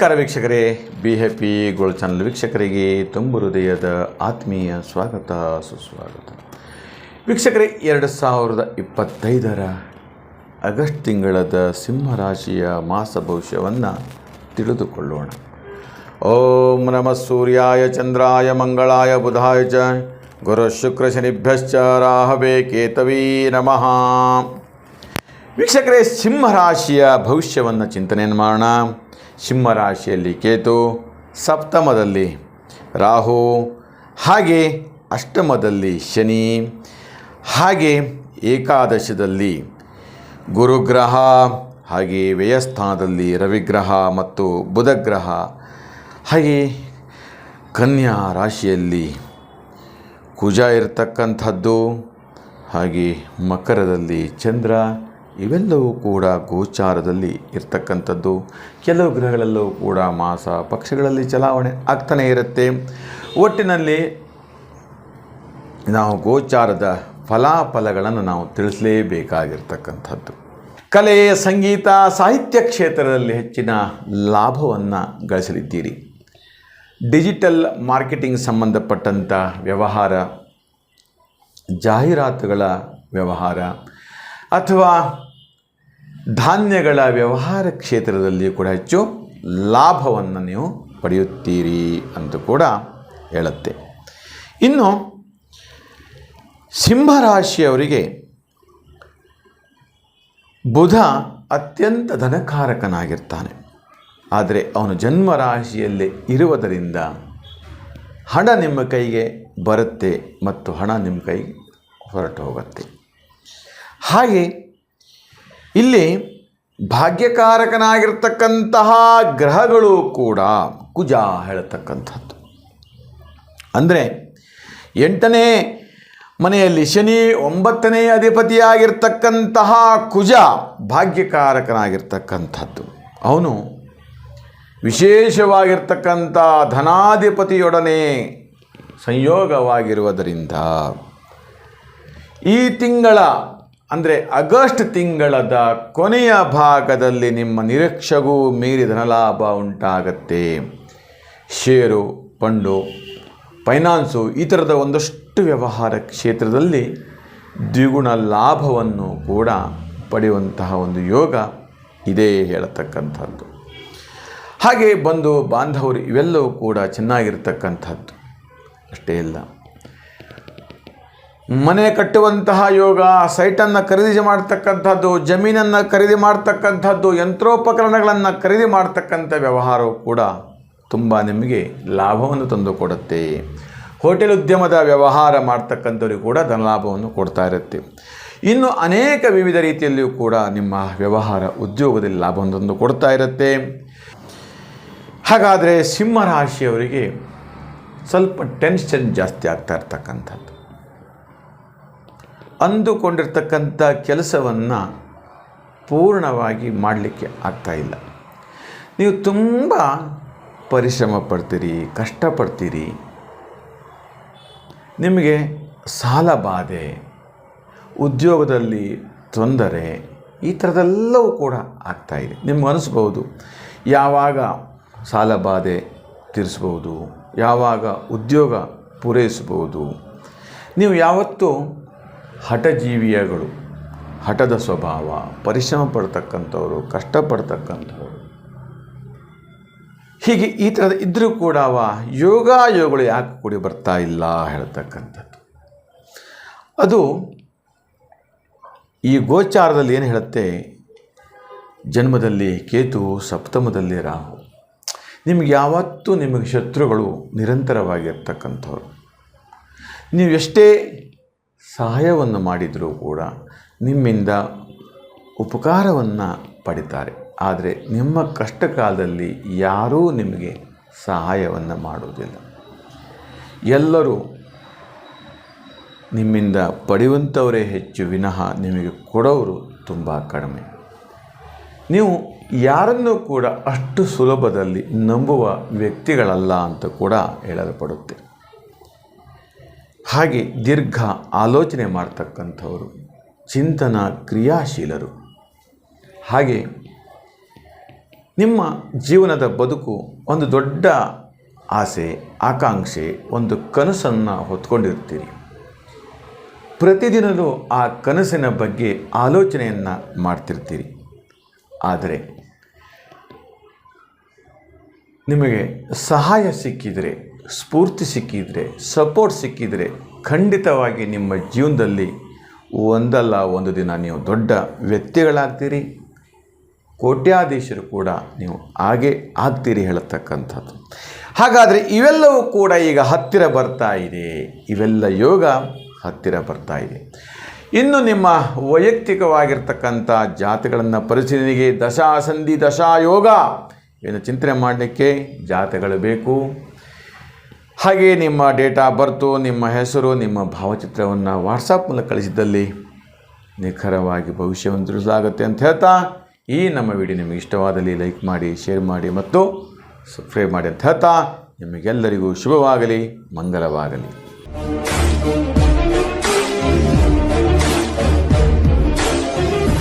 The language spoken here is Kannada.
ನಮಸ್ಕಾರ ವೀಕ್ಷಕರೇ. ಬಿ ಹೆ ಪಿ ಗೋಲ್ಡ್ ಚಾನಲ್ ವೀಕ್ಷಕರಿಗೆ ತುಂಬು ಹೃದಯದ ಆತ್ಮೀಯ ಸ್ವಾಗತ, ಸುಸ್ವಾಗತ. ವೀಕ್ಷಕರೇ, ಎರಡು ಸಾವಿರದ ಇಪ್ಪತ್ತೈದರ ಆಗಸ್ಟ್ ತಿಂಗಳದ ಸಿಂಹರಾಶಿಯ ಮಾಸ ಭವಿಷ್ಯವನ್ನು ತಿಳಿದುಕೊಳ್ಳೋಣ. ಓಂ ನಮ ಸೂರ್ಯಾಯ, ಚಂದ್ರಾಯ, ಮಂಗಳಾಯ, ಬುಧಾಯ ಚ, ಗುರು ಶುಕ್ರ ಶನಿಭ್ಯಶ್ಚ, ರಾಹವೇ ಕೇತವೀ ನಮಃ. ವೀಕ್ಷಕರೇ ಸಿಂಹರಾಶಿಯ ಭವಿಷ್ಯವನ್ನು ಚಿಂತನೆಯನ್ನು ಮಾಡೋಣ. ಸಿಂಹರಾಶಿಯಲ್ಲಿ ಕೇತು, ಸಪ್ತಮದಲ್ಲಿ ರಾಹು, ಹಾಗೆ ಅಷ್ಟಮದಲ್ಲಿ ಶನಿ, ಹಾಗೆ ಏಕಾದಶದಲ್ಲಿ ಗುರುಗ್ರಹ, ಹಾಗೆ ವ್ಯಯಸ್ಥಾನದಲ್ಲಿ ರವಿಗ್ರಹ ಮತ್ತು ಬುಧಗ್ರಹ, ಹಾಗೆ ಕನ್ಯಾ ರಾಶಿಯಲ್ಲಿ ಕುಜ ಇರತಕ್ಕಂಥದ್ದು, ಹಾಗೆ ಮಕರದಲ್ಲಿ ಚಂದ್ರ ಇವೆಲ್ಲವೂ ಕೂಡ ಗೋಚಾರದಲ್ಲಿ ಇರ್ತಕ್ಕಂಥದ್ದು. ಕೆಲವು ಗ್ರಹಗಳಲ್ಲೂ ಕೂಡ ಮಾಸ ಪಕ್ಷಗಳಲ್ಲಿ ಚಲಾವಣೆ ಆಗ್ತಾನೇ ಇರುತ್ತೆ. ಒಟ್ಟಿನಲ್ಲಿ ನಾವು ಗೋಚಾರದ ಫಲಾಫಲಗಳನ್ನು ನಾವು ತಿಳಿಸಲೇಬೇಕಾಗಿರ್ತಕ್ಕಂಥದ್ದು. ಕಲೆ, ಸಂಗೀತ, ಸಾಹಿತ್ಯ ಕ್ಷೇತ್ರದಲ್ಲಿ ಹೆಚ್ಚಿನ ಲಾಭವನ್ನು ಗಳಿಸಲಿದ್ದೀರಿ. ಡಿಜಿಟಲ್ ಮಾರ್ಕೆಟಿಂಗ್ ಸಂಬಂಧಪಟ್ಟಂಥ ವ್ಯವಹಾರ, ಜಾಹೀರಾತುಗಳ ವ್ಯವಹಾರ ಅಥವಾ ಧಾನ್ಯಗಳ ವ್ಯವಹಾರ ಕ್ಷೇತ್ರದಲ್ಲಿ ಕೂಡ ಹೆಚ್ಚು ಲಾಭವನ್ನು ನೀವು ಪಡೆಯುತ್ತೀರಿ ಅಂತ ಕೂಡ ಹೇಳುತ್ತೆ. ಇನ್ನು ಸಿಂಹರಾಶಿಯವರಿಗೆ ಬುಧ ಅತ್ಯಂತ ಧನಕಾರಕನಾಗಿರ್ತಾನೆ. ಆದರೆ ಅವನು ಜನ್ಮ ರಾಶಿಯಲ್ಲೇ ಇರುವುದರಿಂದ ಹಣ ನಿಮ್ಮ ಕೈಗೆ ಬರುತ್ತೆ ಮತ್ತು ಹಣ ನಿಮ್ಮ ಕೈಗೆ ಹೊರಟು ಹೋಗುತ್ತೆ. ಹಾಗೆ ಇಲ್ಲಿ ಭಾಗ್ಯಕಾರಕನಾಗಿರ್ತಕ್ಕಂತಹ ಗ್ರಹಗಳು ಕೂಡ ಕುಜ ಹೇಳತಕ್ಕಂಥದ್ದು. ಅಂದರೆ ಎಂಟನೇ ಮನೆಯಲ್ಲಿ ಶನಿ ಒಂಬತ್ತನೇ ಅಧಿಪತಿಯಾಗಿರ್ತಕ್ಕಂತಹ ಕುಜ ಭಾಗ್ಯಕಾರಕನಾಗಿರ್ತಕ್ಕಂಥದ್ದು. ಅವನು ವಿಶೇಷವಾಗಿರ್ತಕ್ಕಂಥ ಧನಾಧಿಪತಿಯೊಡನೆ ಸಂಯೋಗವಾಗಿರುವುದರಿಂದ ಈ ತಿಂಗಳ ಅಂದರೆ ಆಗಸ್ಟ್ ತಿಂಗಳದ ಕೊನೆಯ ಭಾಗದಲ್ಲಿ ನಿಮ್ಮ ನಿರೀಕ್ಷೆಗೂ ಮೀರಿ ಧನಲಾಭ ಉಂಟಾಗತ್ತೆ. ಷೇರು, ಫಂಡು, ಫೈನಾನ್ಸು ಈ ಥರದ ಒಂದಷ್ಟು ವ್ಯವಹಾರ ಕ್ಷೇತ್ರದಲ್ಲಿ ದ್ವಿಗುಣ ಲಾಭವನ್ನು ಕೂಡ ಪಡೆಯುವಂತಹ ಒಂದು ಯೋಗ ಇದೇ ಹೇಳತಕ್ಕಂಥದ್ದು. ಹಾಗೆ ಬಂದು ಬಾಂಧವರು ಇವೆಲ್ಲವೂ ಕೂಡ ಚೆನ್ನಾಗಿರ್ತಕ್ಕಂಥದ್ದು. ಅಷ್ಟೇ ಇಲ್ಲ ಮನೆ ಕಟ್ಟುವಂತಹ ಯೋಗ, ಸೈಟನ್ನು ಖರೀದಿ ಮಾಡ್ತಕ್ಕಂಥದ್ದು, ಜಮೀನನ್ನು ಖರೀದಿ ಮಾಡ್ತಕ್ಕಂಥದ್ದು, ಯಂತ್ರೋಪಕರಣಗಳನ್ನು ಖರೀದಿ ಮಾಡ್ತಕ್ಕಂಥ ವ್ಯವಹಾರವು ಕೂಡ ತುಂಬ ನಿಮಗೆ ಲಾಭವನ್ನು ತಂದುಕೊಡುತ್ತೆ ಹೋಟೆಲ್ ಉದ್ಯಮದ ವ್ಯವಹಾರ ಮಾಡ್ತಕ್ಕಂಥವ್ರಿಗೆ ಕೂಡ ಧನಲಾಭವನ್ನು ಕೊಡ್ತಾ ಇರುತ್ತೆ. ಇನ್ನು ಅನೇಕ ವಿವಿಧ ರೀತಿಯಲ್ಲಿಯೂ ಕೂಡ ನಿಮ್ಮ ವ್ಯವಹಾರ ಉದ್ಯೋಗದಲ್ಲಿ ಲಾಭವನ್ನು ತಂದು ಕೊಡ್ತಾ ಇರುತ್ತೆ. ಹಾಗಾದರೆ ಸಿಂಹರಾಶಿಯವರಿಗೆ ಸ್ವಲ್ಪ ಟೆನ್ಷನ್ ಜಾಸ್ತಿ ಆಗ್ತಾ ಇರ್ತಕ್ಕಂಥದ್ದು. ಅಂದುಕೊಂಡಿರ್ತಕ್ಕಂಥ ಕೆಲಸವನ್ನು ಪೂರ್ಣವಾಗಿ ಮಾಡಲಿಕ್ಕೆ ಆಗ್ತಾ ಇಲ್ಲ. ನೀವು ತುಂಬ ಪರಿಶ್ರಮ ಪಡ್ತೀರಿ, ಕಷ್ಟಪಡ್ತೀರಿ. ನಿಮಗೆ ಸಾಲ ಬಾಧೆ, ಉದ್ಯೋಗದಲ್ಲಿ ತೊಂದರೆ, ಈ ಥರದೆಲ್ಲವೂ ಕೂಡ ಆಗ್ತಾಯಿದೆ ನಿಮ್ಗೆ ಅನಿಸ್ಬೋದು ಯಾವಾಗ ಸಾಲ ಬಾಧೆ ತೀರಿಸ್ಬೋದು ಯಾವಾಗ ಉದ್ಯೋಗ ಪೂರೈಸ್ಬೋದು ನೀವು ಯಾವತ್ತೂ ಹಠಜೀವಿಯಗಳು, ಹಠದ ಸ್ವಭಾವ, ಪರಿಶ್ರಮ ಪಡ್ತಕ್ಕಂಥವರು, ಕಷ್ಟಪಡ್ತಕ್ಕಂಥವ್ರು. ಹೀಗೆ ಈ ಥರದ ಇದ್ದರೂ ಕೂಡ ಅವ ಯೋಗಾಯೋಗಗಳು ಯಾಕೆ ಕೂಡಿ ಬರ್ತಾ ಇಲ್ಲ ಹೇಳ್ತಕ್ಕಂಥದ್ದು. ಅದು ಈ ಗೋಚಾರದಲ್ಲಿ ಏನು ಹೇಳುತ್ತೆ? ಜನ್ಮದಲ್ಲಿ ಕೇತು, ಸಪ್ತಮದಲ್ಲಿ ರಾಹು. ನಿಮ್ಗೆ ಯಾವತ್ತೂ ನಿಮಗೆ ಶತ್ರುಗಳು ನಿರಂತರವಾಗಿರ್ತಕ್ಕಂಥವ್ರು. ನೀವು ಎಷ್ಟೇ ಸಹಾಯವನ್ನು ಮಾಡಿದರೂ ಕೂಡ ನಿಮ್ಮಿಂದ ಉಪಕಾರವನ್ನು ಪಡಿತಾರೆ. ಆದರೆ ನಿಮ್ಮ ಕಷ್ಟ ಕಾಲದಲ್ಲಿ ಯಾರೂ ನಿಮಗೆ ಸಹಾಯವನ್ನು ಮಾಡುವುದಿಲ್ಲ ಎಲ್ಲರೂ ನಿಮ್ಮಿಂದ ಪಡೆಯುವಂಥವರೇ ಹೆಚ್ಚು ವಿನಃ ನಿಮಗೆ ಕೊಡೋರು ತುಂಬ ಕಡಿಮೆ. ನೀವು ಯಾರನ್ನೂ ಕೂಡ ಅಷ್ಟು ಸುಲಭದಲ್ಲಿ ನಂಬುವ ವ್ಯಕ್ತಿಗಳಲ್ಲ ಅಂತ ಕೂಡ ಹೇಳಲ್ಪಡುತ್ತೆ. ಹಾಗೆ ದೀರ್ಘ ಆಲೋಚನೆ ಮಾಡ್ತಕ್ಕಂಥವರು, ಚಿಂತನ ಕ್ರಿಯಾಶೀಲರು. ಹಾಗೆ ನಿಮ್ಮ ಜೀವನದ ಬದುಕು ಒಂದು ದೊಡ್ಡ ಆಸೆ, ಆಕಾಂಕ್ಷೆ, ಒಂದು ಕನಸನ್ನು ಹೊತ್ಕೊಂಡಿರ್ತೀರಿ. ಪ್ರತಿದಿನಲೂ ಆ ಕನಸಿನ ಬಗ್ಗೆ ಆಲೋಚನೆಯನ್ನು ಮಾಡ್ತಿರ್ತೀರಿ. ಆದರೆ ನಿಮಗೆ ಸಹಾಯ ಸಿಕ್ಕಿದರೆ ಸ್ಫೂರ್ತಿ ಸಿಕ್ಕಿದರೆ ಸಪೋರ್ಟ್ ಸಿಕ್ಕಿದರೆ ಖಂಡಿತವಾಗಿ ನಿಮ್ಮ ಜೀವನದಲ್ಲಿ ಒಂದಲ್ಲ ಒಂದು ದಿನ ನೀವು ದೊಡ್ಡ ವ್ಯಕ್ತಿಗಳಾಗ್ತೀರಿ. ಕೋಟ್ಯಾಧೀಶರು ಕೂಡ ನೀವು ಹಾಗೆ ಆಗ್ತೀರಿ ಹೇಳತಕ್ಕಂಥದ್ದು. ಹಾಗಾದರೆ ಇವೆಲ್ಲವೂ ಕೂಡ ಈಗ ಹತ್ತಿರ ಬರ್ತಾ ಇದೆ. ಇವೆಲ್ಲ ಯೋಗ ಹತ್ತಿರ ಬರ್ತಾ ಇದೆ. ಇನ್ನು ನಿಮ್ಮ ವೈಯಕ್ತಿಕವಾಗಿರ್ತಕ್ಕಂಥ ಜಾತಿಗಳನ್ನು ಪರಿಶೀಲನೆಗೆ ದಶಾಸಂಧಿ ದಶಾಯೋಗ. ಏನು ಚಿಂತನೆ ಮಾಡಲಿಕ್ಕೆ ಜಾತಿಗಳು ಬೇಕು. ಹಾಗೆ ನಿಮ್ಮ ಡೇಟಾ ಬರ್ತು, ನಿಮ್ಮ ಹೆಸರು, ನಿಮ್ಮ ಭಾವಚಿತ್ರವನ್ನು ವಾಟ್ಸಪ್ ಮೂಲಕ ಕಳಿಸಿದ್ದಲ್ಲಿ ನಿಖರವಾಗಿ ಭವಿಷ್ಯವನ್ನು ತಿಳಿಸಲಾಗುತ್ತೆ ಅಂತ ಹೇಳ್ತಾ, ಈ ನಮ್ಮ ವಿಡಿಯೋ ನಿಮಗೆ ಇಷ್ಟವಾದಲ್ಲಿ ಲೈಕ್ ಮಾಡಿ, ಶೇರ್ ಮಾಡಿ ಮತ್ತು ಸಬ್ಸ್ಕ್ರೈಬ್ ಮಾಡಿ ಅಂತ ಹೇಳ್ತಾ, ನಿಮಗೆಲ್ಲರಿಗೂ ಶುಭವಾಗಲಿ ಮಂಗಲವಾಗಲಿ